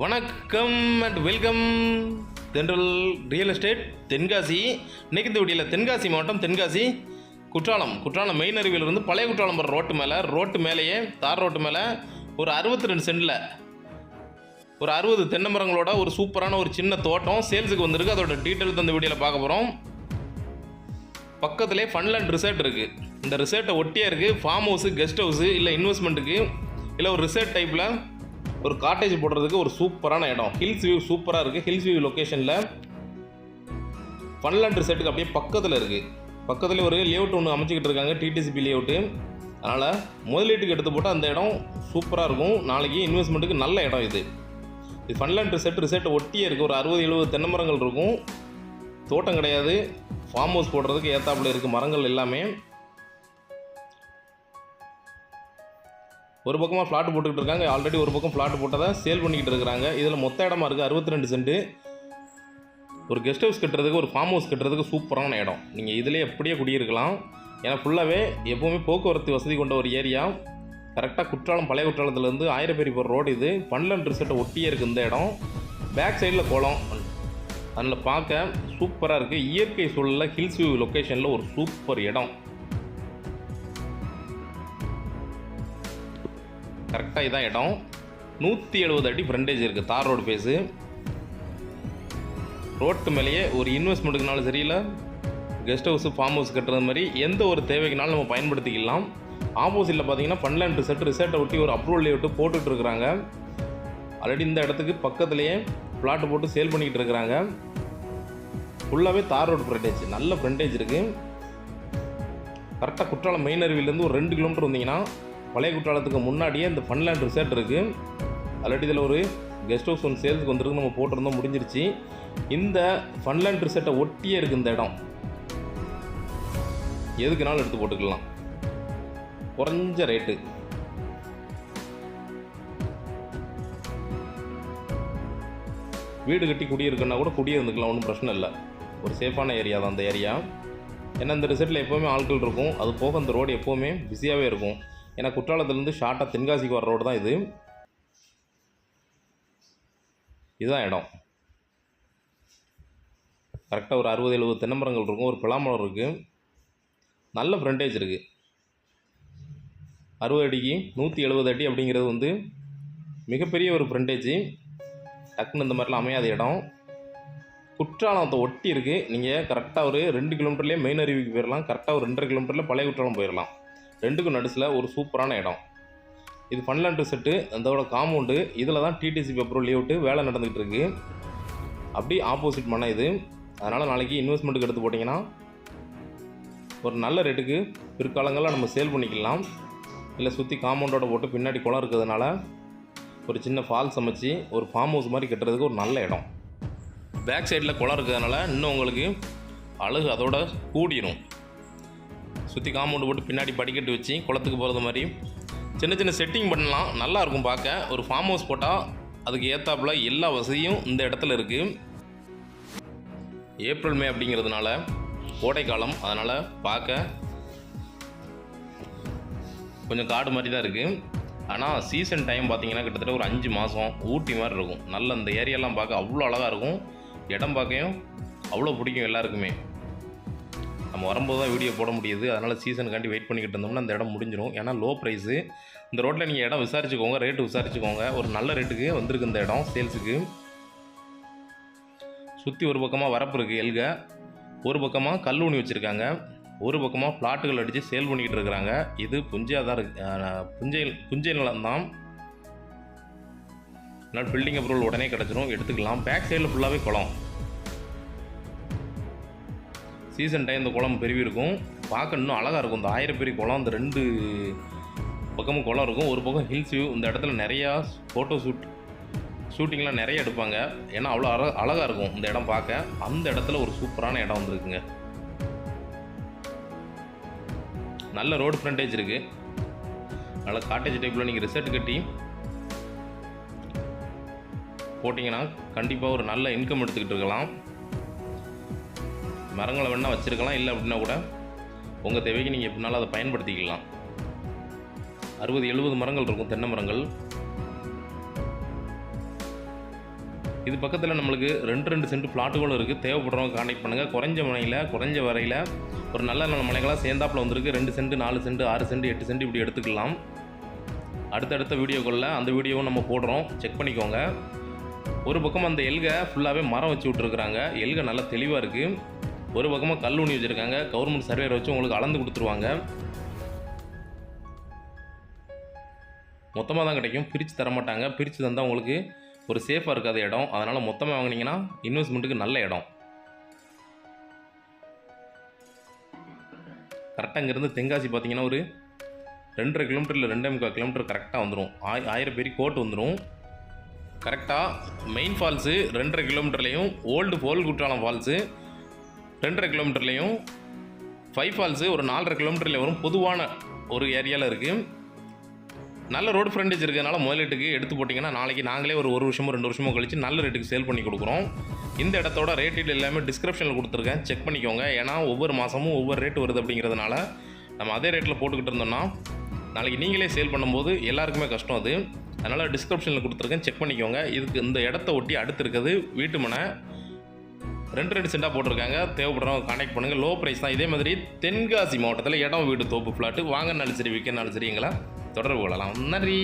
வணக்கம் and welcome Thendral real estate Tenkasi. இன்னைக்கு இந்த வீடியோவில் தென்காசி மாவட்டம் தென்காசி குற்றாலம். குற்றாலம் மெயின் அருவியிலிருந்து பழைய குற்றாலம் போகிற ரோட்டு மேலே ரோட்டு மேலேயே தார் ரோட்டு மேலே ஒரு அறுபத்தி ரெண்டு சென்டில் ஒரு அறுபது தென்னை மரங்களோட ஒரு சூப்பரான ஒரு சின்ன தோட்டம். சேல்ஸுக்கு வந்திருக்கு. அதோட டீட்டெயில் அந்த வீடியோவில் பார்க்க போகிறோம் பக்கத்துலேயே ஃபன்லேண்ட் ரிசார்ட் இருக்குது இந்த ரிசார்ட்டை ஒட்டியாக இருக்குது ஃபார்ம் ஹவுஸு கெஸ்ட் ஹவுஸு இல்லை இன்வெஸ்ட்மெண்ட்டுக்கு இல்லை ஒரு ரிசார்ட் டைப்பில் ஒரு காட்டேஜ் போடுறதுக்கு ஒரு சூப்பரான இடம். ஹில்ஸ் வியூ சூப்பராக இருக்குது ஹில்ஸ் வியூ லொக்கேஷனில் ஃபன்லாண்ட் ரிசார்ட்டுக்கு அப்படியே பக்கத்தில் இருக்குது பக்கத்தில் ஒரு லேஅவுட் ஒன்று அமைச்சிக்கிட்டு இருக்காங்க. டிடிசிபி லேஅவுட்டு அதனால் முதலீட்டுக்கு எடுத்து போட்டால் அந்த இடம் சூப்பராக இருக்கும். நாளைக்கு இன்வெஸ்ட்மெண்ட்டுக்கு நல்ல இடம் இது. இது ஃபன்லேண்ட் ரிசார்ட் ரிசார்ட்டை ஒட்டியே இருக்குது ஒரு அறுபது எழுபது தென்னை மரங்கள் இருக்கும். தோட்டம் கிடையாது. ஃபார்ம் ஹவுஸ் போடுறதுக்கு ஏத்தாப்புல இருக்குது மரங்கள் எல்லாமே. ஒரு பக்கமாக ஃப்ளாட் போட்டுக்கிட்டு இருக்காங்க. ஆல்ரெடி ஒரு பக்கம் ஃப்ளாட் போட்டதை சேல் பண்ணிக்கிட்டு இருக்கிறாங்க. இதில் மொத்த இடமா இருக்குது அறுபத்தி ரெண்டு சென்ட் ஒரு கெஸ்ட் ஹவுஸ் கட்டுறதுக்கு ஒரு ஃபார்ம் ஹவுஸ் கட்டுறதுக்கு சூப்பரான இடம். நீங்கள் இதிலே எப்படியே குடியிருக்கலாம். ஏன்னா ஃபுல்லாகவே எப்போவுமே போக்குவரத்து வசதி கொண்ட ஒரு ஏரியா. கரெக்டாக குற்றாலம் பழைய குற்றாலத்துலேருந்து ஆயிரப்பேரி போகிற ரோடு இது. பன்லன் ரிசர்ட்டை ஒட்டியே இருக்குது இந்த இடம். பேக் சைடில் குளம் அதில் பார்க்க சூப்பராக இருக்குது இயற்கை சூழலில் ஹில்ஸ் வியூ லொக்கேஷனில் ஒரு சூப்பர் இடம். கரெக்டாக இதான் இடம். நூற்றி எழுபது அடி ஃப்ரண்டேஜ் இருக்குது தார் ரோடு பேஸு ரோட்டு மேலேயே ஒரு இன்வெஸ்ட்மெண்ட்டுக்குனாலும் சரியில்லை. கெஸ்ட் ஹவுஸு ஃபார்ம் ஹவுஸ் கட்டுறது மாதிரி எந்த ஒரு தேவைக்குனாலும் நம்ம பயன்படுத்திக்கலாம். ஆப்போசிட்டில் பார்த்தீங்கன்னா ஃபன்லேண்ட் செட் ரிசர்ட்டை ஒட்டி ஒரு அப்ரூவல் விட்டு போட்டுட்டு இருக்கிறாங்க. ஆல்ரெடி இந்த இடத்துக்கு பக்கத்துலேயே பிளாட் போட்டு சேல் பண்ணிக்கிட்டு இருக்கிறாங்க. ஃபுல்லாகவே தார் ரோடு ஃப்ரண்டேஜ் நல்ல ஃப்ரண்டேஜ் இருக்குது கரெக்டாக குற்றாலம் மெயின் அருவிலேருந்து ஒரு ரெண்டு கிலோமீட்டர் வந்தீங்கன்னா பழைய குற்றாலத்துக்கு முன்னாடியே இந்த ஃபன்லேண்ட் ரிசார்ட் இருக்குது ஆல்ரெடி இதில் ஒரு கெஸ்ட் ஹவுஸ் ஒன்று சேல்ஸுக்கு வந்துருக்கு நம்ம போட்டிருந்தோம் முடிஞ்சிருச்சு. இந்த ஃபன்லேண்ட் ரிசார்ட்டை ஒட்டியே இருக்குது இந்த இடம். எதுக்குனாலும் எடுத்து போட்டுக்கலாம். குறைஞ்ச ரேட்டு வீடு கட்டி குடியிருக்குன்னா கூட குடியிருந்துக்கலாம் ஒன்றும் பிரச்சனை இல்லை. ஒரு சேஃபான ஏரியா தான் அந்த ஏரியா ஏன்னா இந்த ரிசல்ட்டில் எப்போவுமே ஆட்கள் இருக்கும். அது போக அந்த ரோடு எப்போவுமே பிஸியாகவே இருக்கும். ஏன்னா குற்றாலத்துலேருந்து ஷார்ட்டாக தென்காசிக்கு வர ரோடு தான் இது. இதுதான் இடம். கரெக்டாக ஒரு அறுபது எழுபது தென்னமரங்கள் இருக்கும். ஒரு பிளாமரம் இருக்குது நல்ல ஃப்ரண்டேஜ் இருக்குது அறுபது அடிக்கு நூற்றி எழுபது அடி அப்படிங்கிறது வந்து மிகப்பெரிய ஒரு ஃப்ரண்டேஜ் டக்குன்னு இந்த மாதிரிலாம் அமையாத இடம். குற்றாலத்தை ஒட்டி இருக்குது நீங்கள் கரெக்டாக ஒரு ரெண்டு கிலோமீட்டர்லேயே மெயின் அருவிக்கு போயிடலாம் கரெக்டாக ஒரு ரெண்டரை கிலோமீட்டரில் பழைய குற்றாலம் போயிடலாம் ரெண்டுக்கும் நடுசில் ஒரு சூப்பரான இடம். இது ஃபன்லேண்ட் செட்டு அதோட காம்பவுண்டு இதில் தான் டிடிசிபி பேப்பரும் லேவுட்டு வேலை நடந்துகிட்டு இருக்கு. அப்படி ஆப்போசிட் மன இது. அதனால் நாளைக்கு இன்வெஸ்ட்மெண்ட்டுக்கு எடுத்து போட்டிங்கன்னா ஒரு நல்ல ரேட்டுக்கு பிற்காலங்களில் நம்ம சேல் பண்ணிக்கலாம். இல்லை சுற்றி காம்பவுண்டோட போட்டு பின்னாடி குளம் இருக்கிறதுனால ஒரு சின்ன ஃபால்ஸ் அமைச்சு ஒரு ஃபார்ம் ஹவுஸ் மாதிரி கட்டுறதுக்கு ஒரு நல்ல இடம். பேக் சைடில் குளம் இருக்கிறதுனால இன்னும் உங்களுக்கு அழகு அதோட கூடிரும். சுற்றி காம்பவுண்டு போட்டு பின்னாடி படிக்கட்டு வச்சு குளத்துக்கு போகிறது மாதிரி. சின்ன சின்ன செட்டிங் பண்ணலாம். நல்லா இருக்கும் பார்க்க. ஒரு ஃபார்ம் ஹவுஸ் போட்டால் அதுக்கு ஏற்றாப்புல எல்லா வசதியும் இந்த இடத்துல இருக்குது ஏப்ரல் மே அப்படிங்கிறதுனால கோடைக்காலம் அதனால் பார்க்க கொஞ்சம் காடு மாதிரி தான் இருக்குது ஆனால் சீசன் டைம் பார்த்தீங்கன்னா கிட்டத்தட்ட ஒரு அஞ்சு மாதம் ஊட்டி மாதிரி இருக்கும். நல்ல அந்த ஏரியாலாம் பார்க்க அவ்வளோ அழகாக இருக்கும். இடம் பார்க்கையும் அவ்வளோ பிடிக்கும் எல்லாருக்குமே. நம்ம வரும்போது தான் வீடியோ போட முடியுது. அதனால் சீசனுக்காண்டி வெயிட் பண்ணிக்கிட்டு இருந்தோம்னா அந்த இடம் முடிஞ்சிடும் ஏன்னா லோ ப்ரைஸு இந்த ரோட்டில் நீங்கள் இடம் விசாரிச்சுக்கோங்க ரேட்டு விசாரிச்சுக்கோங்க. ஒரு நல்ல ரேட்டுக்கு வந்திருக்கு இந்த இடம் சேல்ஸுக்கு சுற்றி ஒரு பக்கமாக வரப்பு இருக்குது எல்க ஒரு பக்கமாக கல் ஊனி வச்சுருக்காங்க. ஒரு பக்கமாக ஃப்ளாட்டுகள் அடித்து சேல் பண்ணிக்கிட்டு இருக்கிறாங்க. இது புஞ்சையாக தான் இருக்கு. புஞ்சை புஞ்சை நிலம் தான். அதனால் பில்டிங் அப்ரூவல் உடனே கிடச்சிரும். எடுத்துக்கலாம். பேக் சைடில் ஃபுல்லாகவே குளம். சீசன் டைம் இந்த குளம் பெருவி இருக்கும். பார்க்க இன்னும் அழகாக இருக்கும். இந்த ஆயிரம் பெரிய குளம் இந்த ரெண்டு பக்கமும் குளம் இருக்கும். ஒரு பக்கம் ஹில்ஸ் வியூ இந்த இடத்துல நிறையா ஃபோட்டோ ஷூட் ஷூட்டிங்லாம் நிறைய எடுப்பாங்க. ஏன்னா அவ்வளோ அழ அழகாக இருக்கும் இந்த இடம் பார்க்க. அந்த இடத்துல ஒரு சூப்பரான இடம் வந்துருக்குங்க. நல்ல ரோடு ஃப்ரண்டேஜ் இருக்குது நல்ல காட்டேஜ் டைப்பில் நீங்கள் ரிசர்ட் கட்டி போட்டிங்கன்னா கண்டிப்பாக ஒரு நல்ல இன்கம் எடுத்துக்கிட்டு இருக்கலாம். மரங்களை வேணால் வச்சுருக்கலாம் இல்லை அப்படின்னா கூட உங்கள் தேவைக்கு நீங்கள் எப்படினாலும் அதை பயன்படுத்திக்கலாம். அறுபது எழுபது மரங்கள் இருக்கும் தென்னை மரங்கள். இது பக்கத்தில் நம்மளுக்கு ரெண்டு ரெண்டு சென்ட் பிளாட்டுகளும் இருக்குது தேவைப்படுறவங்க கான்டெக்ட் பண்ணுங்கள் குறைஞ்ச மனையில் குறைஞ்ச வரையில் ஒரு நல்ல நல்ல மனைகளாக சேர்ந்தாப்பில் வந்திருக்கு. ரெண்டு சென்ட் நாலு சென்ட் ஆறு சென்ட் எட்டு சென்ட் இப்படி எடுத்துக்கலாம். அடுத்தடுத்த வீடியோக்களில் அந்த வீடியோவும் நம்ம போடுறோம். செக் பண்ணிக்கோங்க. ஒரு பக்கம் அந்த எல்கை ஃபுல்லாகவே மரம் வச்சு விட்ருக்குறாங்க எல்கை நல்லா தெளிவாக இருக்குது ஒரு பக்கமாக கல் ஊனி வச்சுருக்காங்க. கவர்மெண்ட் சர்வேர் வச்சு உங்களுக்கு அளந்து கொடுத்துருவாங்க. மொத்தமாக தான் கிடைக்கும். பிரித்து தர மாட்டாங்க. பிரித்து தந்தால் உங்களுக்கு ஒரு சேஃபாக இருக்காத இடம். அதனால் மொத்தமாக வாங்குனீங்கன்னா இன்வெஸ்ட்மெண்ட்டுக்கு நல்ல இடம். கரெக்டாக இங்கேருந்து தென்காசி பார்த்தீங்கன்னா ஒரு ரெண்டரை கிலோமீட்டரில் ரெண்டே முக்கால் கிலோமீட்டர் கரெக்டாக வந்துடும் ஆய் ஆயிரம் பேர் கோட் வந்துடும் கரெக்டாக மெயின் ஃபால்ஸு ரெண்டரை கிலோமீட்டர்லேயும் ஓல்டு போல் குற்றாலம் ஃபால்ஸு ரெண்டரை கிலோமீட்டர்லேயும் ஃபைவ் ஃபால்ஸு ஒரு நாலரை கிலோமீட்டரில் வரும். பொதுவான ஒரு ஏரியாவில் இருக்குது நல்ல ரோடு ஃப்ரண்டேஜ் இருக்கிறதுனால முதலீட்டுக்கு எடுத்து போட்டிங்கன்னா நாளைக்கு நாங்களே ஒரு ஒரு வருஷமோ ரெண்டு வருஷமோ கழித்து நல்ல ரேட்டுக்கு சேல் பண்ணி கொடுக்குறோம். இந்த இடத்தோட ரேட்டு எல்லாமே டிஸ்கிரிப்ஷனில் கொடுத்துருக்கேன். செக் பண்ணிக்கோங்க. ஏன்னா ஒவ்வொரு மாதமும் ஒவ்வொரு ரேட் வருது அப்படிங்கிறதுனால நம்ம அதே ரேட்டில் போட்டுக்கிட்டு இருந்தோம்னா நாளைக்கு நீங்களே சேல் பண்ணும்போது எல்லாருக்குமே கஷ்டம் அது. அதனால் டிஸ்கிரிப்ஷனில் கொடுத்துருக்கேன். செக் பண்ணிக்கோங்க. இதுக்கு இந்த இடத்த ஒட்டி அடுத்து இருக்கிறது வீட்டு மனை ரெண்டு ரெண்டு சென்டாக போட்டிருக்காங்க. தேவைப்படுறவங்க கான்டாக்ட் பண்ணுங்கள் லோ ப்ரைஸ் தான். இதே மாதிரி தென்காசி மாவட்டத்தில் இடம் வீடு தோப்பு ஃப்ளாட்டு வாங்கினாலும் சரி விற்கனாலும் சரி எங்களை தொடர்பு கொள்ளலாம். நன்றி.